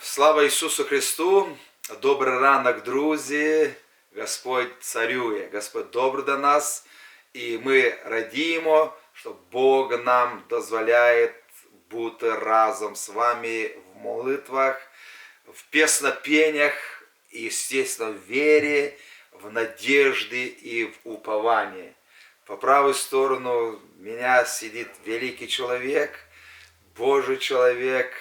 Слава Ісусу Христу! Добрий ранок, друзі! Господь царює, Господь добрий до нас, і ми радіємо, що Бог нам дозволяє бути разом з вами в молитвах, в песнопениях, и, естественно, в вере, в надежде и в уповании. По правую сторону меня сидит великий человек, Божий человек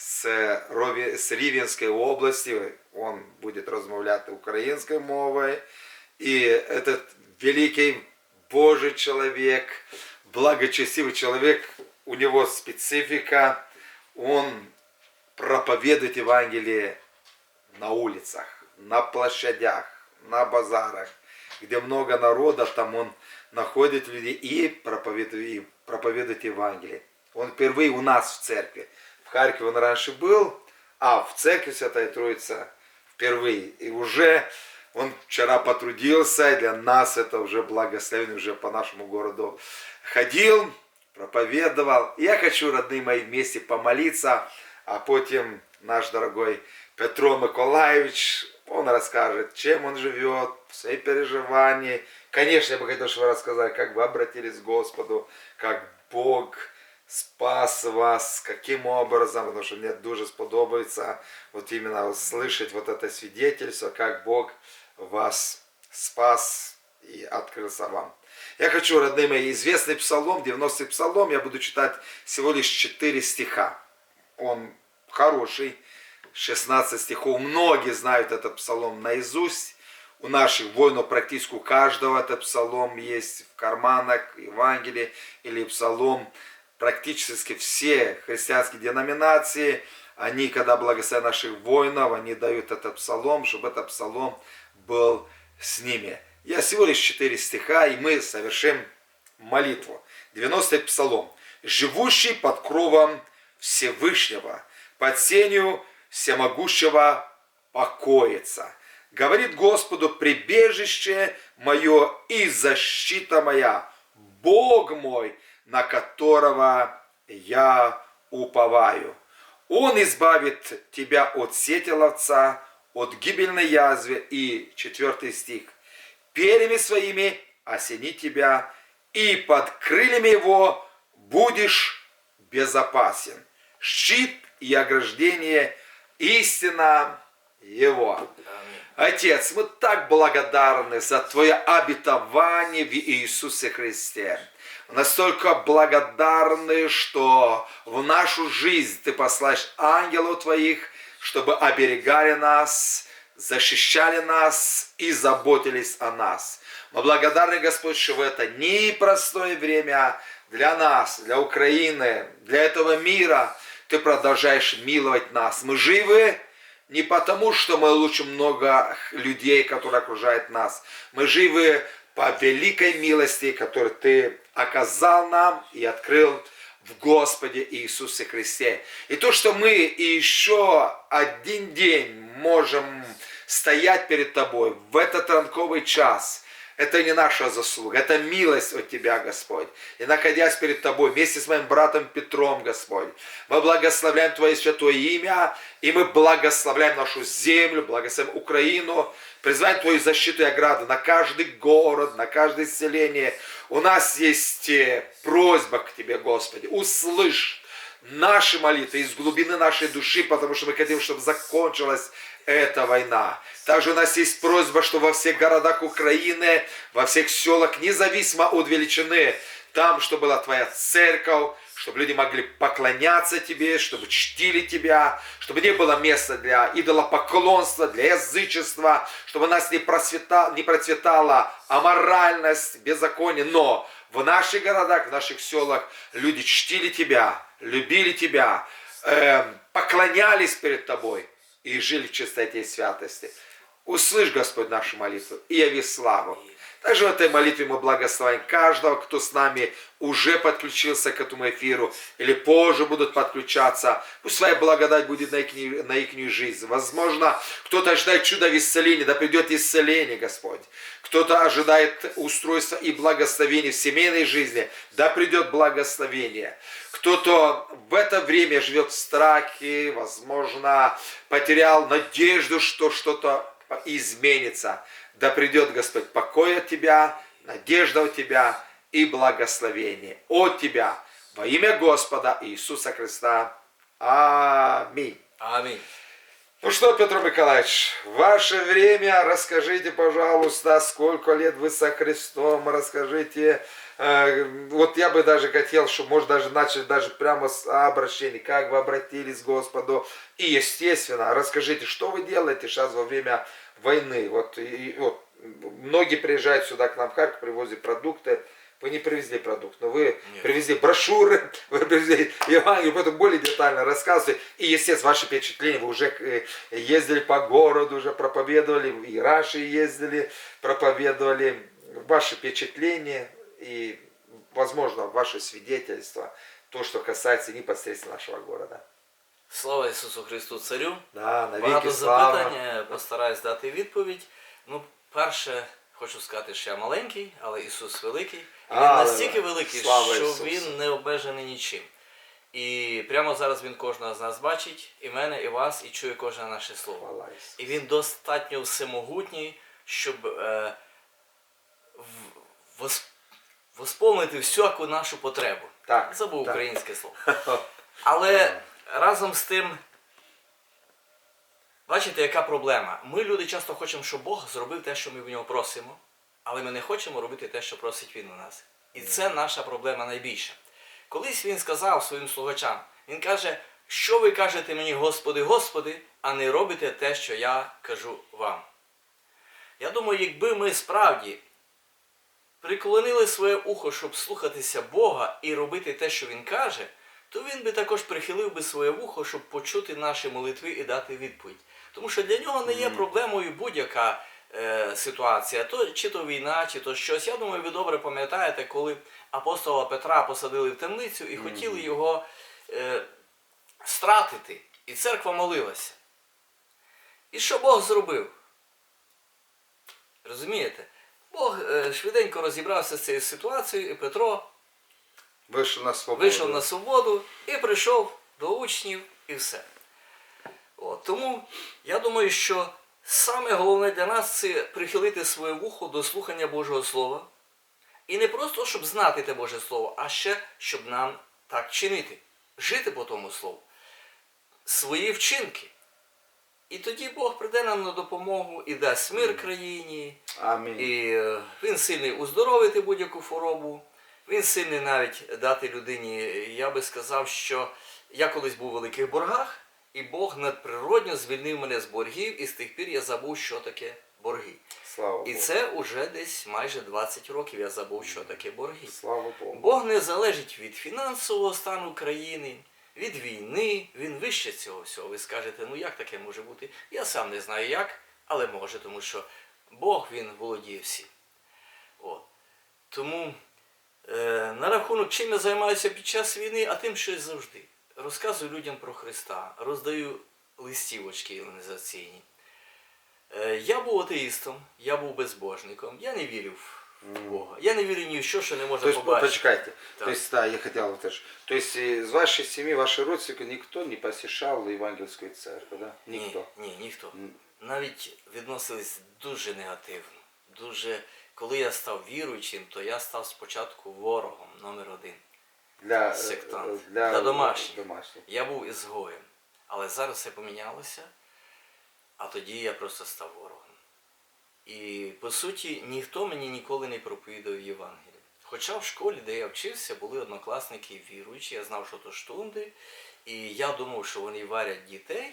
з, Рові- з Рівенської області. Он буде розмовляти українською мовою. И этот великий Божий человек, благочестивый человек, у него специфика, он проповедует Евангелие на улицах, на площадях, на базарах, где много народа, там он находит людей и проповедует, и проповедует Евангелие. Он впервые у нас в церкви. в Харькове он раньше был, а в церкви Святая Троица впервые. И уже он вчера потрудился, и для нас это уже благословение, уже по нашему городу ходил, проповедовал. Я хочу, родные мои, вместе помолиться, а потом наш дорогой Петро Миколаевич, он расскажет, чем он живет, свои переживания. Конечно, я бы хотел, чтобы вы рассказали, как вы обратились к Господу, как Бог спас вас, каким образом, потому что мне дуже сподобается вот именно услышать вот это свидетельство, как Бог вас спас и открылся вам. Я хочу, родные мои, известный псалом, 90-й псалом, я буду читать всего лишь 4 стиха. Он хороший, 16 стихов. Многие знают этот псалом наизусть. У наших воинов практически у каждого этот псалом есть в карманах, Евангелии или псалом. Практически все христианские деноминации, они, когда благословят наших воинов, они дают этот псалом, чтобы этот псалом был с ними. Я всего лишь 4 стиха, и мы совершим молитву. 90-й псалом. «Живущий под кровом Всевышнего, под сенью всемогущего покоится. Говорит Господу, прибежище мое и защита моя, Бог мой, на которого я уповаю. Он избавит тебя от сети ловца, от гибельной язвы. И четвертый стих. Перьями своими осени тебя, и под крыльями его будешь безопасен. Щит и ограждение истина его. Отец, мы так благодарны за Твое обетование в Иисусе Христе. Настолько благодарны, что в нашу жизнь Ты послаешь ангелов Твоих, чтобы оберегали нас, защищали нас и заботились о нас. Мы благодарны, Господь, что в это непростое время для нас, для Украины, для этого мира Ты продолжаешь миловать нас. Мы живы, не потому, что мы лучше много людей, которые окружают нас. Мы живы по великой милости, которую Ты оказал нам и открыл в Господе Иисусе Христе. И то, что мы еще один день можем стоять перед Тобой в этот ранковый час, это не наша заслуга, это милость от Тебя, Господь. И находясь перед Тобой вместе с моим братом Петром, Господь, мы благословляем Твое святое имя, и мы благословляем нашу землю, благословляем Украину, призываем Твою защиту и ограду на каждый город, на каждое селение. У нас есть э, просьба к Тебе, Господи, услышь наши молитвы из глубины нашей души, потому что мы хотим, чтобы закончилась эта война. Также у нас есть просьба, что во всех городах Украины, во всех селах, независимо от величины, там, чтобы была Твоя церковь, чтобы люди могли поклоняться Тебе, чтобы чтили Тебя, чтобы не было места для идолопоклонства, для язычества, чтобы у нас не, просвета, не процветала аморальность, беззаконие, но в наших городах, в наших селах люди чтили Тебя, любили Тебя, э, поклонялись перед Тобой и жили в чистоте и святости. услышь, Господь, нашу молитву и яви славу. Также в этой молитве мы благословим каждого, кто с нами уже подключился к этому эфиру или позже будут подключаться. Пусть своя благодать будет на их, на ихнюю жизнь. Возможно, кто-то ожидает чуда в исцелении, да придет исцеление, Господь. Кто-то ожидает устройства и благословения в семейной жизни, да придет благословение. Кто-то в это время живет в страхе, возможно, потерял надежду, что что-то изменится. Да придет Господь покой от Тебя, надежда от Тебя и благословение от Тебя. Во имя Господа Иисуса Христа. Аминь. Амінь. Ну что, Петр Николаевич, ваше время, расскажите, пожалуйста, сколько лет вы со Христом, расскажите, вот я бы даже хотел, чтобы, может, даже начать даже прямо с обращения, как вы обратились к Господу, и, естественно, расскажите, что вы делаете сейчас во время войны, вот, и, вот многие приезжают сюда к нам в Харьков, привозят продукты, вы не привезли продукт, но вы Нет. привезли брошюры, вы привезли Евангелие, поэтому более детально рассказывайте. И, естественно, ваши впечатления, вы уже э, ездили по городу, уже проповедовали, и раньше ездили, проповедовали. Ваши впечатления и, возможно, ваше свидетельство, то, что касается непосредственно нашего города. Слава Ісусу Христу Царю. Да, навеки Багато слава. запитань, постараюсь дати відповідь. Ну, перше, хочу сказати, що я маленький, але Ісус великий. І Він Аллилуйя. настільки великий, Слава що Ісусу. Він не обмежений нічим. І прямо зараз Він кожного з нас бачить, і мене, і вас, і чує кожне наше слово. Хвала Ісусу. І він достатньо всемогутній, щоб е, в- вос- восполнити всяку нашу потребу. Так, Забув так. українське слово. Але разом з тим, бачите, яка проблема? Ми, люди, часто хочемо, щоб Бог зробив те, що ми в нього просимо, але ми не хочемо робити те, що просить Він у нас. І це наша проблема найбільша. Колись він сказав своїм слугачам, він каже, що ви кажете мені, Господи, Господи, а не робите те, що я кажу вам. Я думаю, якби ми справді приклонили своє ухо, щоб слухатися Бога і робити те, що Він каже, то він би також прихилив би своє вухо, щоб почути наші молитви і дати відповідь. Тому що для нього не є проблемою будь-яка е, ситуація, то чи то війна, чи то щось. Я думаю, ви добре пам'ятаєте, коли апостола Петра посадили в темницю і хотіли його е, стратити. І церква молилася. І що Бог зробив? Розумієте? Бог е, швиденько розібрався з цією ситуацією, і Петро Вийшов на свободу. вийшов на свободу і прийшов до учнів і все. От, тому я думаю, що саме головне для нас це прихилити своє вухо до слухання Божого Слова. І не просто, щоб знати те Боже Слово, а ще, щоб нам так чинити, жити по тому Слову. Свої вчинки. І тоді Бог прийде нам на допомогу і дасть мир країні, Амінь. і е, він сильний уздоровити будь-яку хворобу. Він сильний навіть дати людині. Я би сказав, що я колись був у великих боргах, і Бог надприродньо звільнив мене з боргів, і з тих пір я забув, що таке борги. Слава І це уже десь майже 20 років я забув, що таке борги. Слава Богу. Бог не залежить від фінансового стану країни, від війни, він вище цього всього. Ви скажете, ну як таке може бути? Я сам не знаю як, але може, тому що Бог він володіє всім. От. Тому е, на рахунок, чим я займаюся під час війни, а тим, що й завжди. Розказую людям про Христа, роздаю листівочки організаційні. Е, я був атеїстом, я був безбожником, я не вірив Бога. Я не вірю ні в що, що не То можна есть, побачити. почекайте, Так. то есть, да, я хотел тоже. То есть, из вашей семьи, ваши родственники, никто не посещал евангельскую церковь, да? Никто. Ні, ні, ніхто. М. Навіть відносились дуже негативно. Дуже, коли я став віруючим, то я став спочатку ворогом номер один. Для, Сектант. э, для, Для домашніх. домашних. Я був ізгоєм. Але зараз все помінялося, а тоді я просто став ворогом. І по суті, ніхто мені ніколи не проповідав Євангелія. Хоча в школі, де я вчився, були однокласники віруючі, я знав, що то штунди, і я думав, що вони варять дітей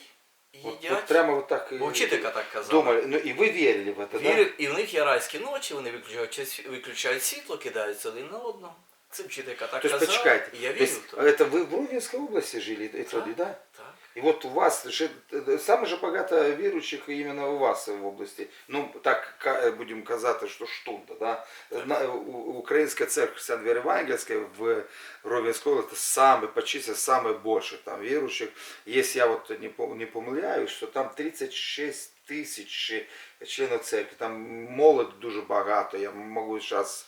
і Вот, їдять. вот прямо вот так и Бо вчителька так казала. думали. Ну и вы верили в это, Вірив, і в них є райські ночі, вони виключають, сві- виключають світло, кидаються один на одного. Це вчителька так да? То есть, казала, почекайте. і я то вірив есть, в то. это вы в Рудинской области жили, и Так. тоді, да? Так. И вот у вас же, э, самый же богато верующих именно у вас в области. Ну, так ка- будем казати, що штунда, да? На, у- Українська церква Християн Віри Евангельської в Ровенской области саме, по численности самое больше там верующих. Если я вот не, пом- не помиляюсь, что там 36 тисяч членів церкви, там молодь дуже багато, я можу зараз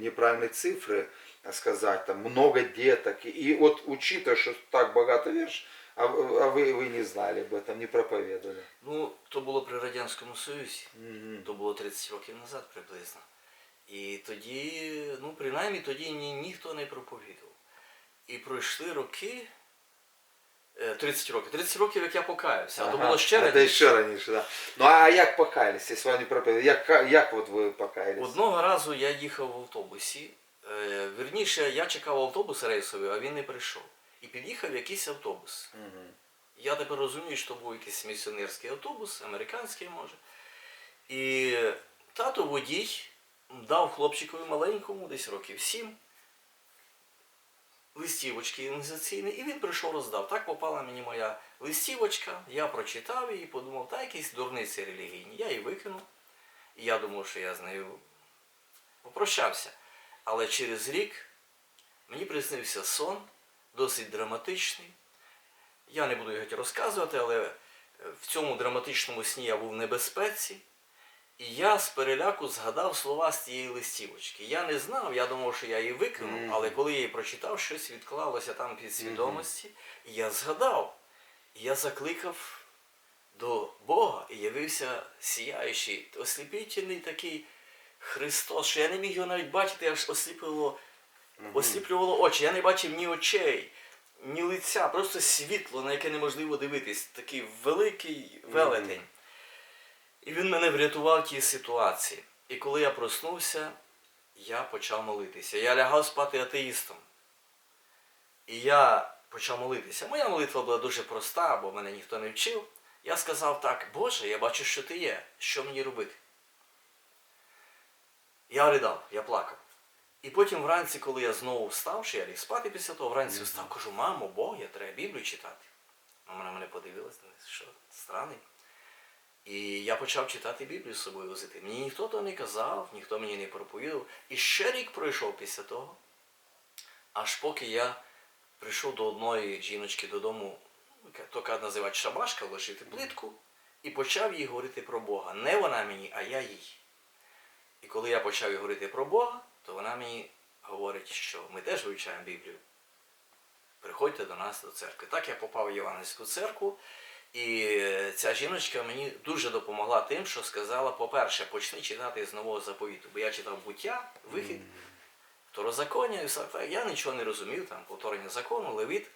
неправильні цифри сказати, там много деток. И вот учитывая, что так багато вірш, а, в- а ви, ви не знали об этом, не проповедовали. Ну, то було при Радянському Союзі. Мгм. То було 30 років назад приблизно. І тоді, ну, принаймні тоді ні, ніхто не проповідував. І пройшли роки. е, 30 років. 30 років, як я покаявся. А то Ага, було ще Це раніше. ще раніше, да. Ну а як покаялись, якщо вони проповідували? Як, як от ви покаялись? Одного разу я їхав в автобусі. Е, Вірніше, я чекав автобус рейсовий, а він не прийшов. І під'їхав якийсь автобус. Мгм. Я тепер розумію, що був якийсь місіонерський автобус, американський може. І тато водій дав хлопчикові маленькому, десь років сім, листівочки ініціаційні, і він прийшов роздав. Так попала мені моя листівочка, я прочитав її, подумав, та якісь дурниці релігійні. Я її викинув. І я думав, що я з нею попрощався. Але через рік мені приснився сон, досить драматичний. Я не буду його розказувати, але е, в цьому драматичному сні я був в небезпеці. І я з переляку згадав слова з тієї листівочки. Я не знав, я думав, що я її викинув, Мгм. але коли я її прочитав, щось відклалося там під свідомості, і я згадав, і я закликав до Бога і явився сіяючий, осліпительний такий Христос, що я не міг його навіть бачити, аж осліплювало, осліплювало очі. Я не бачив ні очей, ні лиця, просто світло, на яке неможливо дивитись. Такий великий велетень. І він мене врятував в тій ситуації. І коли я проснувся, я почав молитися. Я лягав спати атеїстом. І я почав молитися. Моя молитва була дуже проста, бо мене ніхто не вчив. Я сказав так, Боже, я бачу, що ти є. Що мені робити? Я ридав, я плакав. І потім вранці, коли я знову встав, що я ліг спати після того, вранці встав, кажу, мамо, Бог, я треба Біблію читати. Мама на мене подивилась, що странний. І я почав читати Біблію з собою возити. Мені ніхто того не казав, ніхто мені не проповідав. І ще рік пройшов після того, аж поки я прийшов до одної жіночки додому, то яка називають шабашка, лишити плитку, і почав їй говорити про Бога. Не вона мені, а я їй. І коли я почав їй говорити про Бога, то вона мені говорить, що ми теж вивчаємо Біблію. Приходьте до нас до церкви. Так я попав в Євангельську церкву, і ця жіночка мені дуже допомогла тим, що сказала, по-перше, почни читати з нового заповіту. Бо я читав буття, вихід, второзаконня, і все. Я нічого не розумів, там повторення закону, левіт.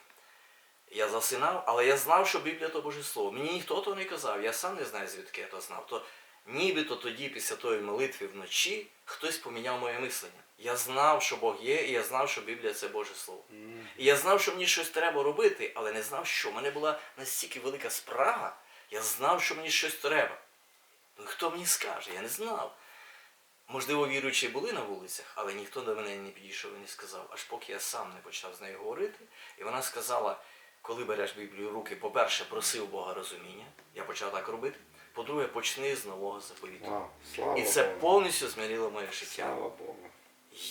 Я засинав, але я знав, що Біблія то Боже Слово. Мені ніхто того не казав, я сам не знаю, звідки я то знав. То нібито тоді, після тої молитви вночі, хтось поміняв моє мислення. Я знав, що Бог є, і я знав, що Біблія це Боже Слово. І я знав, що мені щось треба робити, але не знав, що. У мене була настільки велика спрага, я знав, що мені щось треба. Ну хто мені скаже? Я не знав. Можливо, віруючі були на вулицях, але ніхто до мене не підійшов і не сказав, аж поки я сам не почав з нею говорити. І вона сказала, коли береш Біблію в руки, по-перше, просив Бога розуміння. Я почав так робити. По-друге, почни з нового заповіту. Вау, слава І це Богу. повністю змінило моє життя. Слава Богу.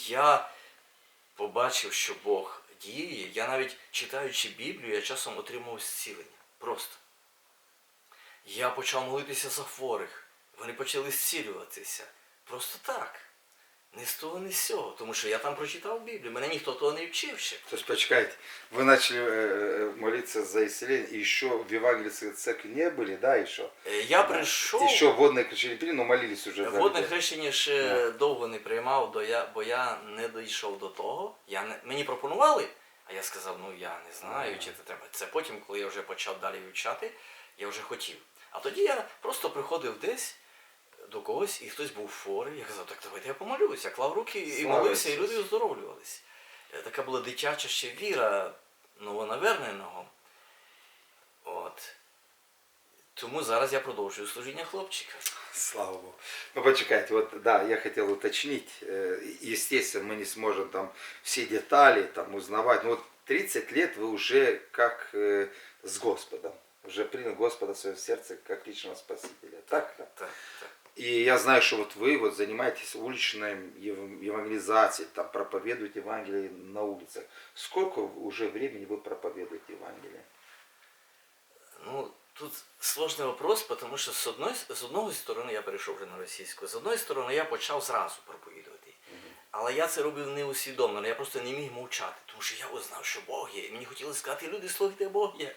Я побачив, що Бог діє. Я навіть читаючи Біблію, я часом отримував зцілення. Просто. Я почав молитися за хворих. Вони почали зцілюватися. Просто так. Не з того, не з цього. Тому що я там прочитав Біблію. Мене ніхто того не вчив ще. То есть, почекайте, вы начали э, молиться за исцеление, и еще в Евангельской церкви не были, да, еще? Е, Я прийшов. Еще водное крещение пили, но молились уже за Водне людей. хрещення ще довго не приймав, до я, бо я не дійшов до того. Я не, мені пропонували, а я сказав, ну я не знаю, чи це треба. Це потім, коли я вже почав далі вивчати, я вже хотів. А тоді я просто приходив десь до когось, і хтось був хворий. Я казав, так давайте я помолюсь. Я клав руки і Слава молився, і Ісусу. люди оздоровлювались. Е, Така була дитяча ще віра новонаверненого. От. Тому зараз я продовжую служіння хлопчика. Слава Богу. Ну, почекайте, вот, да, я хотел уточнить. Э, Естественно, мы не сможем там все детали там узнавать. Но вот 30 лет вы уже как э, с Господом. Уже принял Господа в свое сердце как личного спасителя. Так? Так, так. И я знаю, что вот вы вот занимаетесь уличной ев- евангелизацией, там проповедуете Евангелие на улицах. Сколько уже времени вы проповедуете Евангелие? Ну, тут сложний вопрос, тому що з одної, з одної сторони я перейшов вже на російську, з одної сторони я почав зразу проповідувати. Але я це робив не усвідомлено, я просто не міг мовчати, тому що я узнав, що Бог є. І мені хотілося сказати, люди, слухайте, Бог є.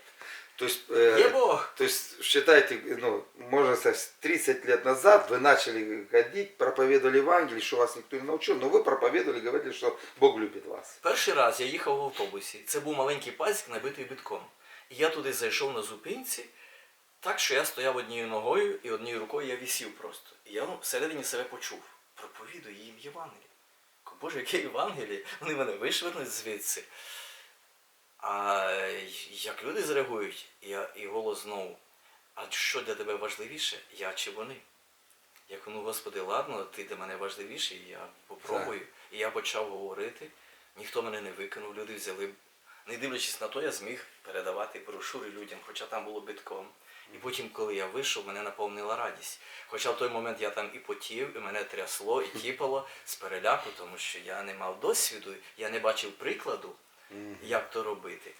То есть, э, Є Бог. то есть считайте, ну, можно сказать, 30 лет назад вы начали ходить, проповедовали Евангелие, что вас никто не научил, но вы проповедовали, говорили, что Бог любит вас. Перший раз я їхав в автобусі. Це був маленький пасік, набитий битком. І я туди зайшов на зупинці, так що я стояв однією ногою і однією рукою я вісів просто. І я ну, всередині себе почув. Проповідую їм Євангеліє. Боже, яке Євангеліє? Вони мене вишвернуть звідси. А як люди зреагують, і, і голос знову. А що для тебе важливіше? Я чи вони? Я кажу, ну Господи, ладно, ти для мене важливіший, я попробую. І я почав говорити, ніхто мене не викинув, люди взяли. Не дивлячись на то, я зміг передавати брошури людям, хоча там було битком. І потім, коли я вийшов, мене наповнила радість. Хоча в той момент я там і потів, і мене трясло, і тіпало з переляку, тому що я не мав досвіду, я не бачив прикладу, як то робити.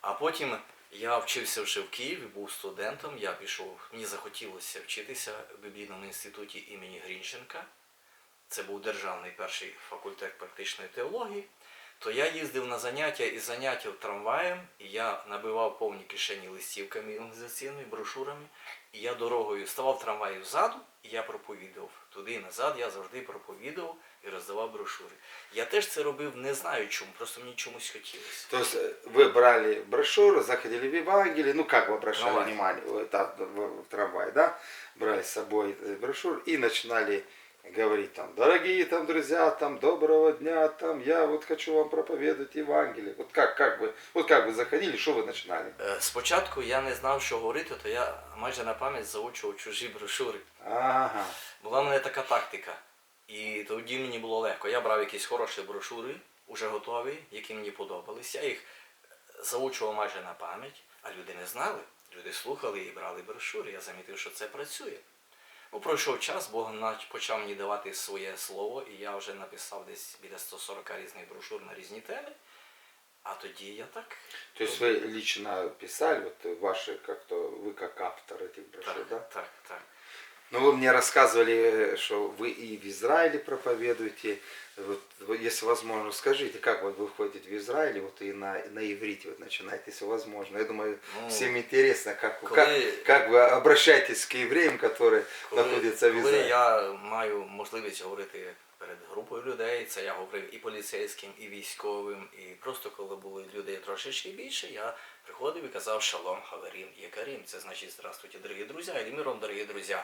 А потім я вчився вже в Києві, був студентом, я пішов, мені захотілося вчитися в біблійному інституті імені Грінченка. Це був державний перший факультет практичної теології. То я їздив на заняття і заняття трамваєм, і я набивав повні кишені листівками організаційними, брошурами, і я дорогою ставав в трамваї взаду, і я проповідував. Туди і назад я завжди проповідував і роздавав брошури. Я теж це робив, не знаю чому, просто мені чомусь хотілося. То есть э, вы брали брошюру, заходили в Евангелие, ну как вы обращали Трамвай. внимание, вот так, в, в трамвай, да, брали с собой э, брошюру и начинали говорить там, дорогие там друзья, там доброго дня, там я вот хочу вам проповедовать Евангелие. Вот как, как вы, вот как вы заходили, что вы начинали? Е, Спочатку я не знав, що говорити, то я майже на пам'ять заучував чужі брошури. Ага. Була в мене така тактика. І тоді мені було легко. Я брав якісь хороші брошури, уже готові, які мені подобались. Я їх заучував майже на пам'ять, а люди не знали. Люди слухали і брали брошури. Я замітив, що це працює. Ну, пройшов час, Бог нач- почав мені давати своє слово, і я вже написав десь біля 140 різних брошур на різні теми. А тоді я так. То есть вы лично писали, вот ваши как-то, вы как автор этих брошюр, Так, да? так, так. Ну, вы мне рассказывали, что вы и в Израиле проповедуете. Вот, вот если возможно, скажите, как вот вы ходите в Израиле, вот и на, на иврите вот начинаете, если возможно. Я думаю, Ну, всем интересно, как, коли- как, как вы обращаетесь к евреям, которые Коли, находятся в коли Израиле. я маю можливість говорити перед групою людей, це я говорив і поліцейським, і військовим, і просто коли були людей трошечки більше, я приходив і казав шалом хаверім якарім. Це значить здравствуйте, дорогі друзі, і миром, дорогі друзі.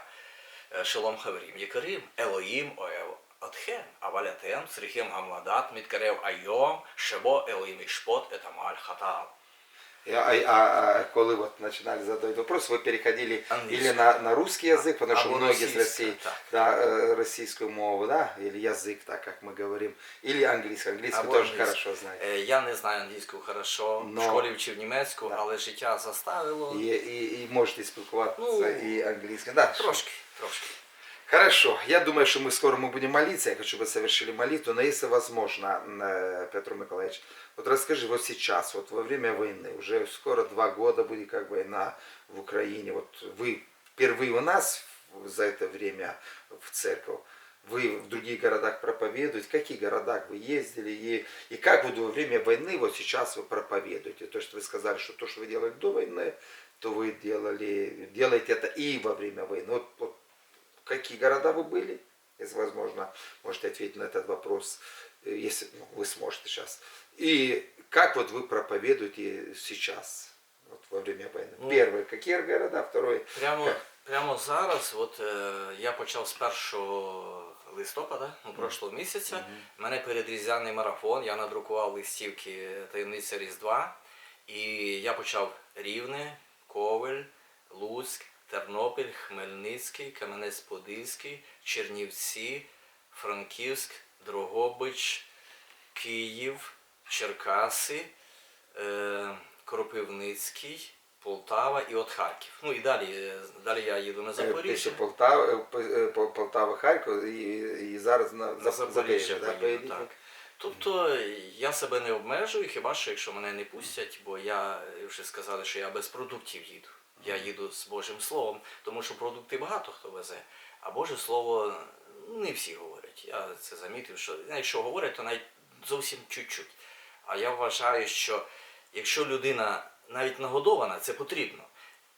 Шалом хаверім якарім, Елоїм оев Атхем, авалятем, срихем гамладат, міткарев айом, шебо Елоїм ішпот, етамаль хатал. И- А, а, а коли вот начинали задавать вопрос, вы переходили Английский. или на, на русский язык, потому что Або многие с російська, России, так. да, э, российскую мову, да, или язык, так как мы говорим, или английский, английский Або тоже англійська. хорошо знаете. Е, Я не знаю англійську хорошо, Но- в школі вчив німецьку, Да. але життя заставило. И, и, и можете спілкуватися Ну, и английским. Да, Трошки, трошки. Хорошо, я думаю, что мы скоро мы будем молиться, я хочу, чтобы вы совершили молитву, но если возможно, э, Петр Николаевич, вот расскажи, вот сейчас, вот во время войны, уже скоро два года будет как война в Украине, вот вы впервые у нас за это время в церковь, вы в других городах проповедуете, в каких городах вы ездили, и, и как вот во время войны вот сейчас вы проповедуете, то, что вы сказали, что то, что вы делали до войны, то вы делали, делаете это и во время войны. Вот, вот какие города вы были, если возможно, можете ответить на этот вопрос, э, если ну, вы сможете сейчас. И как вот вы проповедуете сейчас, вот во время войны? Ну, Первое, какие города? Второе, Прямо, как? прямо зараз, от е, я почав з 1 листопада, ну, прошлого місяця. У мене передрізяний марафон, я надрукував листівки таємниця Різдва. І я почав Рівне, Ковель, Луцьк, Тернопіль, Хмельницький, Кам'янець-Подільський, Чернівці, Франківськ, Дрогобич, Київ, Черкаси, е, Кропивницький, Полтава і от Харків. Ну і далі, е, далі я їду на Запоріжжя. Полтава, е, Полтава, Харків і, і зараз на, На Запоріжжя поїду, так. Тобто я себе не обмежую, хіба що якщо мене не пустять, бо я вже сказали, що я без продуктів їду. Я їду з Божим Словом, тому що продукти багато хто везе, а Боже Слово ну, не всі говорять. Я це замітив, що якщо говорять, то навіть зовсім чуть-чуть. А я вважаю, що якщо людина навіть нагодована, це потрібно.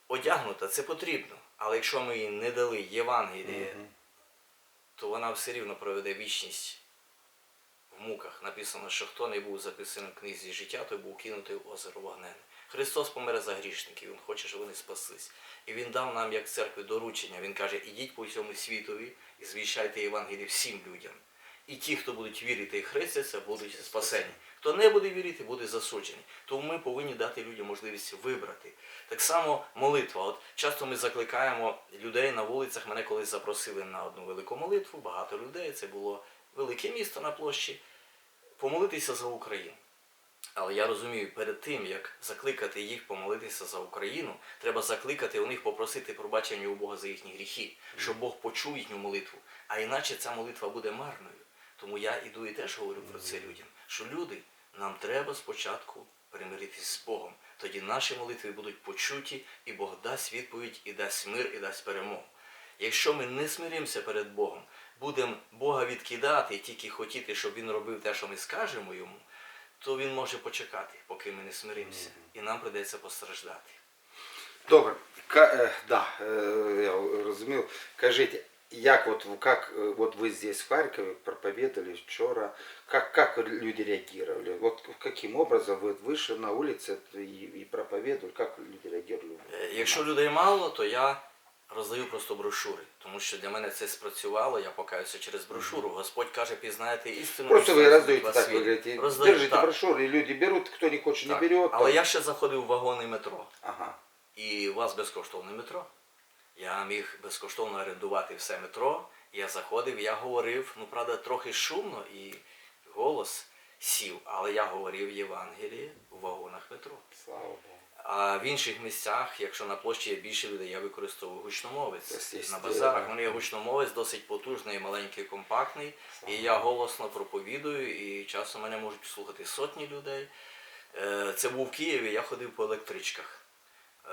Одягнута, це потрібно. Але якщо ми їй не дали Євангеліє, то вона все рівно проведе вічність в муках. Написано, що хто не був записаний в книзі життя, той був кинутий в озеро вогнене. Христос помер за грішників, Він хоче, щоб вони спаслись. І Він дав нам, як церкві, доручення. Він каже, ідіть по всьому світові і звіщайте Євангеліє всім людям. І ті, хто будуть вірити і хрестяться, будуть спасені. Хто не буде вірити, буде засуджений. Тому ми повинні дати людям можливість вибрати. Так само молитва. От часто ми закликаємо людей на вулицях. Мене колись запросили на одну велику молитву, багато людей. Це було велике місто на площі. Помолитися за Україну. Але я розумію, перед тим, як закликати їх помолитися за Україну, треба закликати у них попросити пробачення у Бога за їхні гріхи, щоб Бог почув їхню молитву. А іначе ця молитва буде марною. Тому я іду і теж говорю про це людям, що люди, нам треба спочатку примиритись з Богом. Тоді наші молитви будуть почуті, і Бог дасть відповідь, і дасть мир, і дасть перемогу. Якщо ми не смиримося перед Богом, будемо Бога відкидати і тільки хотіти, щоб Він робив те, що ми скажемо йому, то він може почекати, поки ми не смиримося, і нам прийдеться постраждати. Добре, Ка, е, да, е, я розумів. Кажіть, як от, как, е, вот вы здесь в Харькове проповедовали вчера, как, как люди реагировали? Вот каким образом вы вышли на улице и, и проповедовали, как люди реагировали? Е, Якщо людей мало, то я роздаю просто брошури, тому що для мене це спрацювало, я покаюся через брошуру. Господь каже, пізнаєте істину. Просто і вы істина раздаете вас так, вы виведе». говорите, Роздаю, держите так, брошюры, и люди берут, кто не хочет, не так. берет. Але там. я ще заходив в вагони метро. Ага. І у вас безкоштовне метро. Я міг безкоштовно орендувати все метро. Я заходив, я говорив, ну правда, трохи шумно і голос сів, але я говорив Євангеліє у вагонах метро. Слава Богу. А в інших місцях, якщо на площі є більше людей, я використовую гучномовець. На базарах у мене є гучномовець досить потужний, маленький, компактний. І я голосно проповідую, і часом мене можуть слухати сотні людей. Е, Це був в Києві, я ходив по електричках.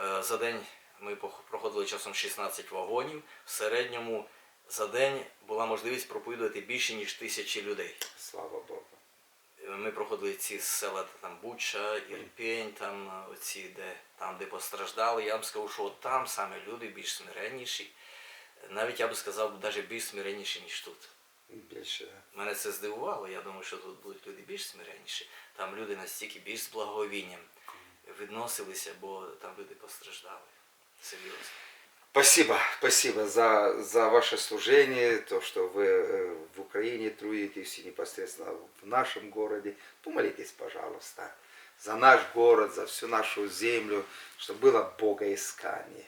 Е, За день ми проходили часом 16 вагонів. В середньому за день була можливість проповідувати більше, ніж тисячі людей. Слава Богу. Ми проходили ці села там Буча, Ірпінь, там оці, де там, де постраждали. Я вам скажу, що от там саме люди більш смиренніші. Навіть я би сказав, навіть більш смиренніші, ніж тут. Більше. Мене це здивувало. Я думаю, що тут будуть люди більш смиренніші. Там люди настільки більш з благовінням відносилися, бо там люди постраждали. Серйозно. Спасибо, спасибо за, за ваше служение, то, что вы э, в Украине трудитесь и непосредственно в нашем городе. Помолитесь, пожалуйста, за наш город, за всю нашу землю, чтобы было богоискание.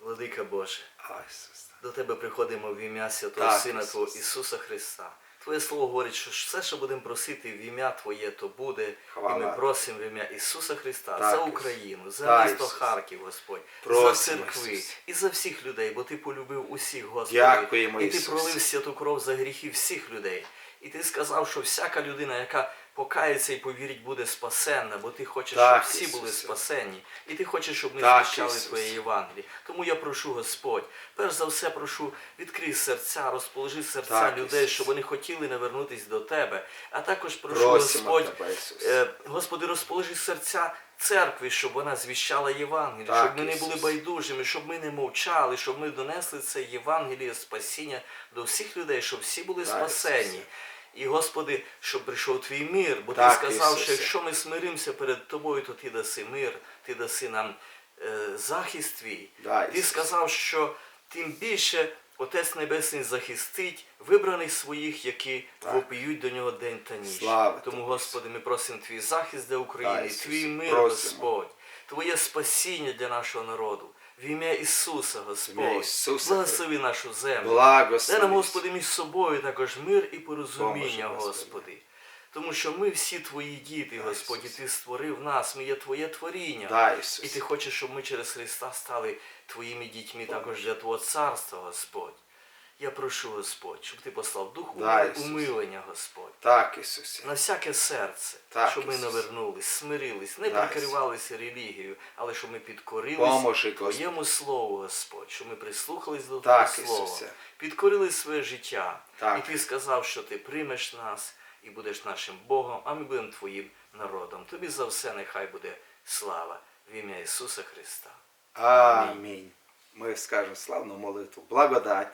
Владика Боже. Ай, Иисус. До тебе приходимо в ім'я Святого Так, Сина Ісус. Твого Ісуса Христа. Твоє слово говорить, що все, що будемо просити в ім'я Твоє, то буде. Хвала. І ми просимо в ім'я Ісуса Христа Так, за Україну, за Так, місто Ісус. Харків, Господь, Просимо, за церкви Ісус. і за всіх людей, бо Ти полюбив усіх, Господи. Дякуємо, і Ти Ісус. пролив святу кров за гріхи всіх людей. І ти сказав, що всяка людина, яка покається і повірить, буде спасенна, бо ти хочеш, Так, щоб всі були спасені. І ти хочеш, щоб ми Так, звіщали Твоє Євангеліє. Тому я прошу, Господь, перш за все прошу, відкрий серця, розположи серця Так, людей, Ісусе. щоб вони хотіли навернутися до Тебе. А також прошу, Просимо Господь, Тебе, Ісус. е, Господи, розположи серця церкви, щоб вона звіщала Євангеліє, Так, щоб ми не були байдужими, щоб ми не мовчали, щоб ми донесли це Євангеліє спасіння до всіх людей, щоб всі були Так, спасені. Ісусе. І, Господи, щоб прийшов твій мир, бо Так, ти сказав, Ісусе. що якщо ми смиримося перед тобою, то ти даси мир, ти даси нам е, захист твій. Да, ти сказав, що тим більше Отець Небесний захистить вибраних своїх, які Так. вопіють до нього день та ніч. Слава Тому, Тобі, Господи, ми просимо твій захист для України, Да, твій мир, Просимо. Господь, Твоє спасіння для нашого народу. В ім'я Ісуса, Господь, благослови нашу землю. Дай Благослови. нам, Господи, між собою також мир і порозуміння, Господи. Тому що ми всі твої діти, Господі, Господь, і ти створив нас, ми є Твоє творіння. І ти хочеш, щоб ми через Христа стали твоїми дітьми також для Твого царства, Господь. Я прошу, Господь, щоб ти послав дух Да, уми- умилення, Господь. Так, Ісусе. На всяке серце, Так, щоб ми навернулись, смирились, не Да, прикривалися релігією, але щоб ми підкорились Поможи, Твоєму Слову, Господь, щоб ми прислухались до Так, Твого Слова, Ісусе. підкорили своє життя. Так. І Ти сказав, що Ти приймеш нас і будеш нашим Богом, а ми будемо Твоїм народом. Тобі за все нехай буде слава в ім'я Ісуса Христа. Амінь. Ми скажемо славну молитву. Благодать